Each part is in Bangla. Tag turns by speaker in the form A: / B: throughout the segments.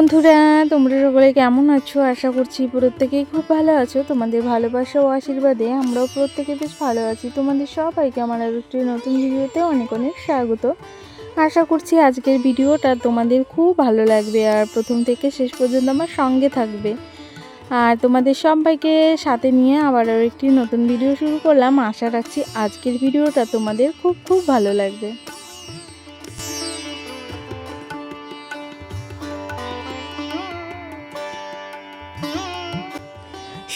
A: বন্ধুরা, তোমরা সকলে কেমন আছো? আশা করছি প্রত্যেকেই খুব ভালো আছো। তোমাদের ভালোবাসা ও আশীর্বাদে আমরাও প্রত্যেকে বেশ ভালো আছি। তোমাদের সবাইকে আমার আর একটি নতুন ভিডিওতে অনেক অনেক স্বাগত। আশা করছি আজকের ভিডিওটা তোমাদের খুব ভালো লাগবে আর প্রথম থেকে শেষ পর্যন্ত আমার সঙ্গে থাকবে। আর তোমাদের সবাইকে সাথে নিয়ে আবার আর একটি নতুন ভিডিও শুরু করলাম। আশা রাখছি আজকের ভিডিওটা তোমাদের খুব খুব ভালো লাগবে।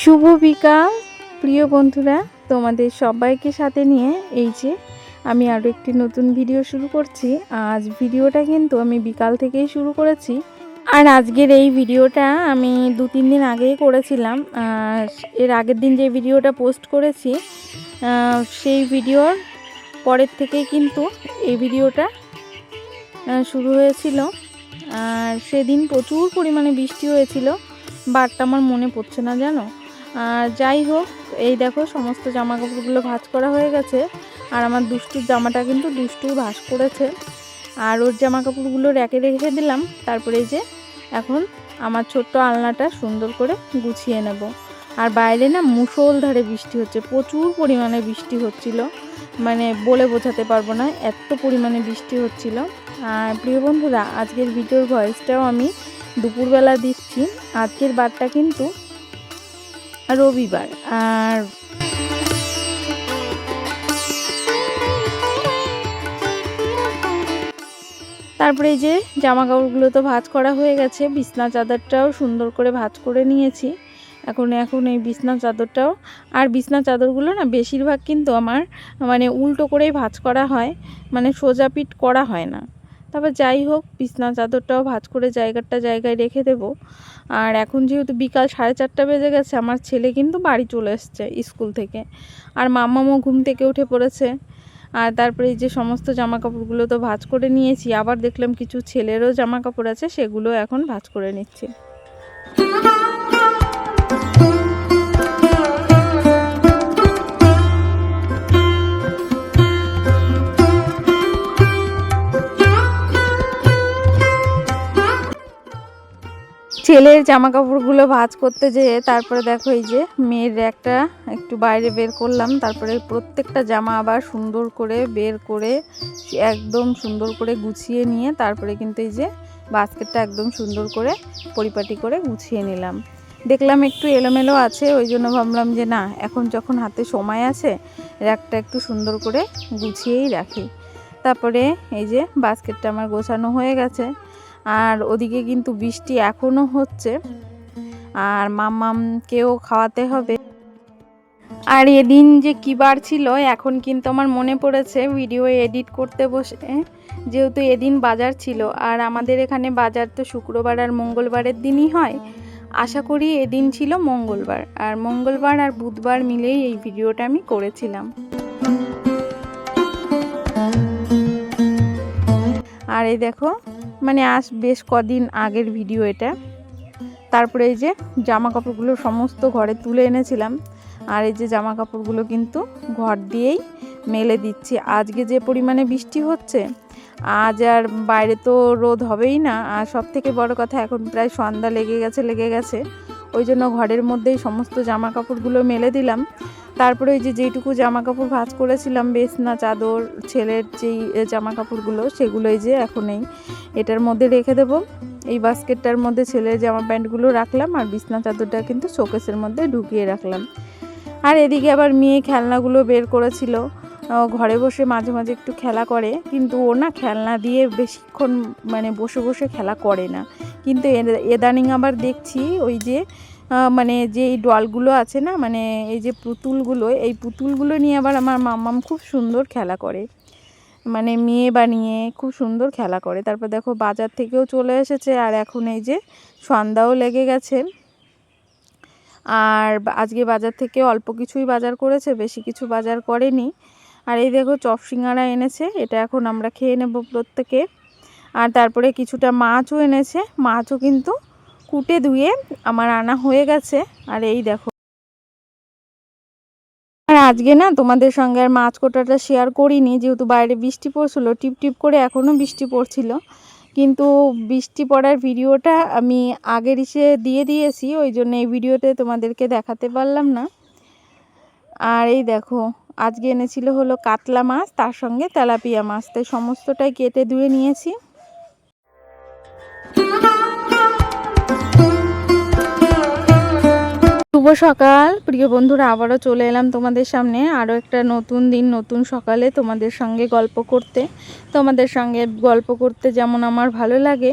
A: শুভ বিকাল, প্রিয় বন্ধুরা। তোমাদের সবাইকে সাথে নিয়ে এই যে আমি আরও একটি নতুন ভিডিও শুরু করছি। আজ ভিডিওটা কিন্তু আমি বিকাল থেকেই শুরু করেছি। আর আজকের এই ভিডিওটা আমি দু তিন দিন আগেই করেছিলাম। এর আগের দিন যে ভিডিওটা পোস্ট করেছি সেই ভিডিওর পরের থেকেই কিন্তু এই ভিডিওটা শুরু হয়েছিল। আর সেদিন প্রচুর পরিমাণে বৃষ্টি হয়েছিল বারটা আমার মনে পড়ছে না, জানো? আর যাই হোক, এই দেখো সমস্ত জামা কাপড়গুলো ভাঁজ করা হয়ে গেছে। আর আমার দুষ্টুর জামাটা কিন্তু দুষ্টু ভাঁজ করেছে। আর ওর জামা কাপড়গুলো র্যাকে রেখে দিলাম। তারপরে যে এখন আমার ছোট্ট আলনাটা সুন্দর করে গুছিয়ে নেব। আর বাইরে না মুষলধারে বৃষ্টি হচ্ছে, প্রচুর পরিমাণে বৃষ্টি হচ্ছিল। মানে বলে বোঝাতে পারব না, এত পরিমাণে বৃষ্টি হচ্ছিল। আর প্রিয় বন্ধুরা, আজকের ভিডিওর ভয়েসটাও আমি দুপুরবেলা দিচ্ছি। আজকের বারটা কিন্তু রবিবার, আর তারপরে এই যে জামা কাপড়গুলো তো ভাঁজ করা হয়ে গেছে, বিছনা চাদরটাও সুন্দর করে ভাঁজ করে নিয়েছি। এখন এখন এই বিছনা চাদরটাও, আর বিছনা চাদরগুলো না বেশিরভাগ কিন্তু আমার মানে উল্টো করেই ভাজ করা হয় মানে সোজা পিঠ করা হয় না। তারপর যাই হোক, বিছনা চাদরটাও ভাজ করে জায়গাটা জায়গায় রেখে দেব। আর এখন যেহেতু বিকাল সাড়ে চারটা বেজে গেছে, আমার ছেলে কিন্তু বাড়ি চলে এসছে স্কুল থেকে। আর মামামও ঘুম থেকে উঠে পড়েছে। আর তারপরে এই যে সমস্ত জামা কাপড়গুলো তো ভাজ করে নিয়েছি, আবার দেখলাম কিছু ছেলেরও জামা কাপড় আছে, সেগুলো এখন ভাজ করে নিচ্ছি। ছেলের জামা কাপড়গুলো ভাজ করতে যেয়ে তারপরে দেখো এই যে মেয়ের একটা একটু বাইরে বের করলাম, তারপরে প্রত্যেকটা জামা আবার সুন্দর করে বের করে একদম সুন্দর করে গুছিয়ে নিয়ে তারপরে কিন্তু এই যে বাস্কেটটা একদম সুন্দর করে পরিপাটি করে গুছিয়ে নিলাম। দেখলাম একটু এলোমেলো আছে, ওই জন্য ভাবলাম যে না, এখন যখন হাতে সময় আছে, র্যাকটা একটু সুন্দর করে গুছিয়েই রাখি। তারপরে এই যে বাস্কেটটা আমার গোছানো হয়ে গেছে। আর ওদিকে কিন্তু বৃষ্টি এখনও হচ্ছে। আর মাম্মামকেও খাওয়াতে হবে। আর এদিন যে কী বার ছিল, এখন কিন্তু আমার মনে পড়েছে ভিডিও এডিট করতে বসে, যেহেতু এদিন বাজার ছিল। আর আমাদের এখানে বাজার তো শুক্রবার আর মঙ্গলবারের দিনই হয়। আশা করি এদিন ছিল মঙ্গলবার। আর মঙ্গলবার আর বুধবার মিলেই এই ভিডিওটা আমি করেছিলাম। আর এই দেখো মানে আজ বেশ কদিন আগের ভিডিও এটা। তারপরে এই যে জামা কাপড়গুলো সমস্ত ঘরে তুলে এনেছিলাম। আর এই যে জামা কাপড়গুলো কিন্তু ঘর দিয়েই মেলে দিচ্ছি। আজকে যে পরিমাণে বৃষ্টি হচ্ছে, আজ আর বাইরে তো রোদ হবেই না। আর সব থেকে বড় কথা, এখন প্রায় সন্ধ্যা লেগে গেছে লেগে গেছে। ওই জন্য ঘরের মধ্যেই সমস্ত জামা কাপড়গুলো মেলে দিলাম। তারপরে ওই যে যেইটুকু জামা কাপড় ভাজ করেছিলাম, বেসনা, চাদর, ছেলের যেই জামা কাপড়গুলো সেগুলো এই যে এখন এই এটার মধ্যে রেখে দেব। এই বাস্কেটটার মধ্যে ছেলের জামা প্যান্টগুলো রাখলাম আর বিছনা চাদরটা কিন্তু শোকেসের মধ্যে ঢুকিয়ে রাখলাম। আর এদিকে আবার মেয়ে খেলনাগুলো বের করেছিল। ঘরে বসে মাঝে মাঝে একটু খেলা করে, কিন্তু ও না খেলনা দিয়ে বেশিক্ষণ মানে বসে বসে খেলা করে না। কিন্তু এদানিং আবার দেখছি ওই যে মানে যে এই ডলগুলো আছে না মানে এই যে পুতুলগুলো, এই পুতুলগুলো নিয়ে আবার আমার মাম্মাম খুব সুন্দর খেলা করে। মানে মেয়ে বানিয়ে খুব সুন্দর খেলা করে। তারপর দেখো বাজার থেকেও চলে এসেছে, আর এখন এই যে সন্ধ্যাও লেগে গেছে। আর আজকে বাজার থেকে অল্প কিছুই বাজার করেছে, বেশি কিছু বাজার করেনি। আর এই দেখো চপ সিঙ্গারা এনেছে, এটা এখন আমরা খেয়ে নেব প্রত্যেকে। আর তারপরে কিছুটা মাছও এনেছে। মাছও কিন্তু কুটে ধুয়ে আমার আনা হয়ে গেছে। আর এই দেখো। আর আজকে না তোমাদের সঙ্গে আর মাছ কোটাটা শেয়ার করিনি। যেহেতু বাইরে বৃষ্টি পড়ছিল, টিপ টিপ করে এখনও বৃষ্টি পড়ছিল। কিন্তু বৃষ্টি পড়ার ভিডিওটা আমি আগের ইসে দিয়ে দিয়েছি, ওই জন্য এই ভিডিওতে তোমাদেরকে দেখাতে পারলাম না। আর এই দেখো, আজকে এনেছিল হলো কাতলা মাছ, তার সঙ্গে তেলাপিয়া মাছ। তাই সমস্তটাই কেটে ধুয়ে নিয়েছি। শুভ সকাল। প্রিয় বন্ধুরা, আবারও চলে এলাম তোমাদের সামনে। আরও একটা নতুন দিন, নতুন সকালে তোমাদের সঙ্গে গল্প করতে। তোমাদের সঙ্গে গল্প করতে যেমন আমার ভালো লাগে,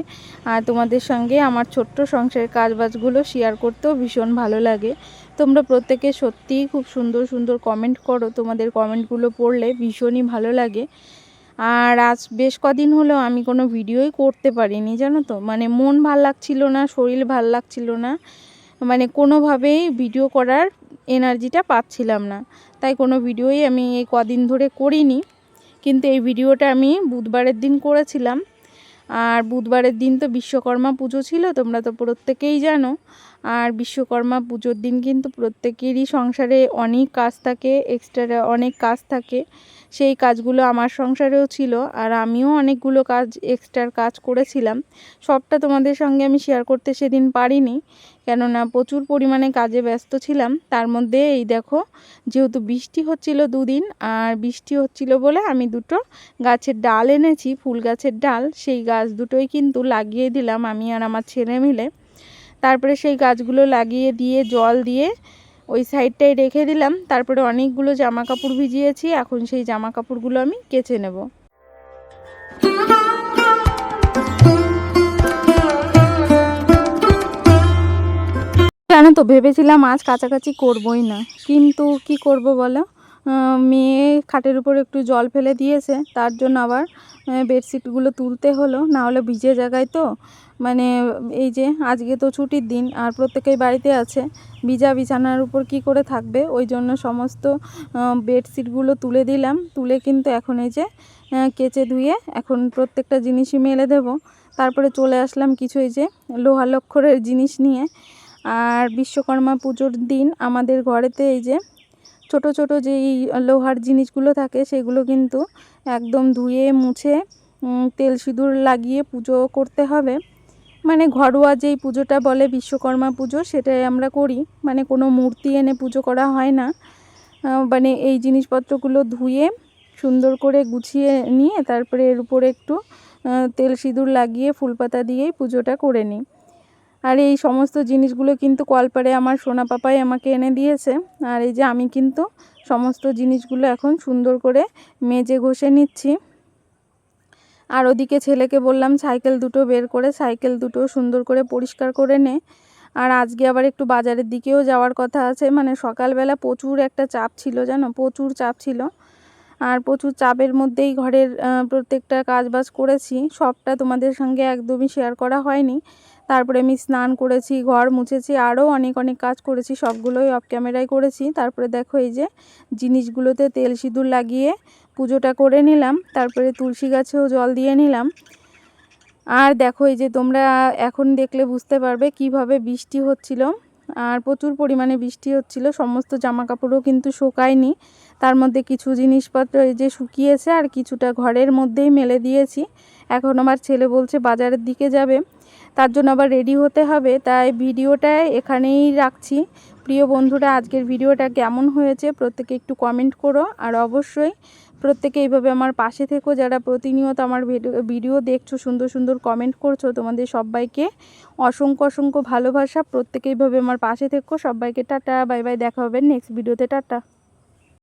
A: আর তোমাদের সঙ্গে আমার ছোট্ট সংসারের কাজবাজগুলো শেয়ার করতেও ভীষণ ভালো লাগে। তোমরা প্রত্যেকে সত্যিই খুব সুন্দর সুন্দর কমেন্ট করো। তোমাদের কমেন্টগুলো পড়লে ভীষণই ভালো লাগে। আর আজ বেশ কদিন হলো আমি কোনো ভিডিওই করতে পারিনি, জানো তো? মানে মন ভালো লাগছিল না, শরীর ভালো লাগছিল না মানে কোনোভাবেই ভিডিও করার এনার্জিটা পাচ্ছিলাম না। তাই কোনো ভিডিওই আমি এই কদিন ধরে করিনি, কিন্তু এই ভিডিওটা আমি বুধবারের দিন করেছিলাম। আর বুধবারের দিন তো বিশ্বকর্মা পুজো ছিল, তোমরা তো প্রত্যেকেই জানো। আর বিশ্বকর্মা পুজোর দিন কিন্তু প্রত্যেকেরই সংসারে অনেক কাজ থাকে এক্সট্রা অনেক কাজ থাকে। সেই কাজগুলো আমার সংসারেও ছিল আর আমিও অনেকগুলো কাজ এক্সট্রার কাজ করেছিলাম। সবটা তোমাদের সঙ্গে আমি শেয়ার করতে সেদিন পারিনি, কেননা প্রচুর পরিমাণে কাজে ব্যস্ত ছিলাম। তার মধ্যে এই দেখো, যেহেতু বৃষ্টি হচ্ছিল দুদিন আর বৃষ্টি হচ্ছিল বলে আমি দুটো গাছের ডাল এনেছি, ফুল গাছের ডাল, সেই গাছ দুটোই কিন্তু লাগিয়ে দিলাম আমি আর আমার ছেলে মিলে। তারপরে সেই গাছগুলো লাগিয়ে দিয়ে, জল দিয়ে ওই সাইডটায় রেখে দিলাম। তারপরে অনেকগুলো জামা কাপড় ভিজিয়েছি। এখন সেই জামা কাপড়গুলো আমি কেচে নেব। জানো তো, ভেবেছিলাম আজ কাছাকাছি করবই না। কিন্তু কি করব বলো? মেয়ে খাটের উপর একটু জল ফেলে দিয়েছে। তার জন্য আবার বেডশিটগুলো তুলতে হলো। না হলে ভিজে জায়গায় তো। মানে এই যে আজকে তো ছুটির দিন আর প্রত্যেকেই বাড়িতে আছে, ভিজা বিছানার উপর কি করে থাকবে? ওই জন্য সমস্ত বেডশিটগুলো তুলে দিলাম, তুলে কিন্তু এখন এই যে কেচে ধুয়ে এখন প্রত্যেকটা জিনিসই মেলে দেব। তারপরে চলে আসলাম কিছু এই যে লোহা লক্ষরের জিনিস নিয়ে। আর বিশ্বকর্মা পুজোর দিন আমাদের ঘরেতে এই যে ছোট ছোট যেই লোহার জিনিসগুলো থাকে, সেগুলো কিন্তু একদম ধুয়ে মুছে তেল সিঁদুর লাগিয়ে পুজো করতে হবে। মানে ঘরোয়া যেই পুজোটা বলে বিশ্বকর্মা পুজো, সেটাই আমরা করি। মানে কোনো মূর্তি এনে পুজো করা হয় না। মানে এই জিনিসপত্রগুলো ধুয়ে, সুন্দর করে গুছিয়ে নিয়ে তারপরে এর উপরে একটু তেল সিঁদুর লাগিয়ে ফুলপাতা দিয়েই পুজোটা করে নিই। আর এই সমস্ত জিনিসগুলো কিন্তু কলপারে আমার সোনা পাপাই আমাকে এনে দিয়েছে। আর এই যে আমি কিন্তু সমস্ত জিনিসগুলো এখন সুন্দর করে মেজে ঘষে নিচ্ছি। আর ওদিকে ছেলেকে বললাম, সাইকেল দুটো বের করে, সাইকেল দুটো সুন্দর করে পরিষ্কার করে নে। আর আজকে আবার একটু বাজারের দিকেও যাওয়ার কথা আছে। মানে সকালবেলা প্রচুর একটা চাপ ছিল, জানো? প্রচুর চাপ ছিল। আর প্রচুর চাপের মধ্যেই ঘরের প্রত্যেকটা কাজবাজ করেছি। সবটা তোমাদের সঙ্গে একদমই শেয়ার করা হয়নি। তারপরে আমি স্নান করেছি, ঘর মুছেছি আরও অনেক অনেক কাজ করেছি, সবগুলোই অফ ক্যামেরায় করেছি। তারপরে দেখো এই যে জিনিসগুলোতে তেল সিঁদুর লাগিয়ে পুজোটা করে নিলাম, তারপরে তুলসী গাছেও জল দিয়ে নিলাম। আর দেখো এই যে তোমরা এখন দেখলে বুঝতে পারবে কীভাবে বৃষ্টি হচ্ছিল। আর প্রচুর পরিমাণে বৃষ্টি হচ্ছিল, সমস্ত জামা কাপড়ও কিন্তু শুকায়নি। তার মধ্যে কিছু জিনিসপত্র এই যে শুকিয়েছে আর কিছুটা ঘরের মধ্যেই মেলে দিয়েছি। এখন আমার ছেলে বলছে বাজারের দিকে যাবে। তার জন্য আবার রেডি হতে হবে। তাই ভিডিওটা এখানেই রাখছি। প্রিয় বন্ধুরা, আজকের ভিডিওটা কেমন হয়েছে প্রত্যেকে একটু কমেন্ট করো। আর অবশ্যই প্রত্যেকে এইভাবে আমার পাশে থেকো। যারা প্রতিনিয়ত আমার ভিডিও দেখছ, সুন্দর সুন্দর কমেন্ট করছ, তোমাদের সবাইকে অসংখ্য অসংখ্য ভালোবাসা। প্রত্যেকে এইভাবে আমার পাশে থেকো। সবাইকে টাটা, বাই বাই, দেখা হবে নেক্সট ভিডিওতে টাটা।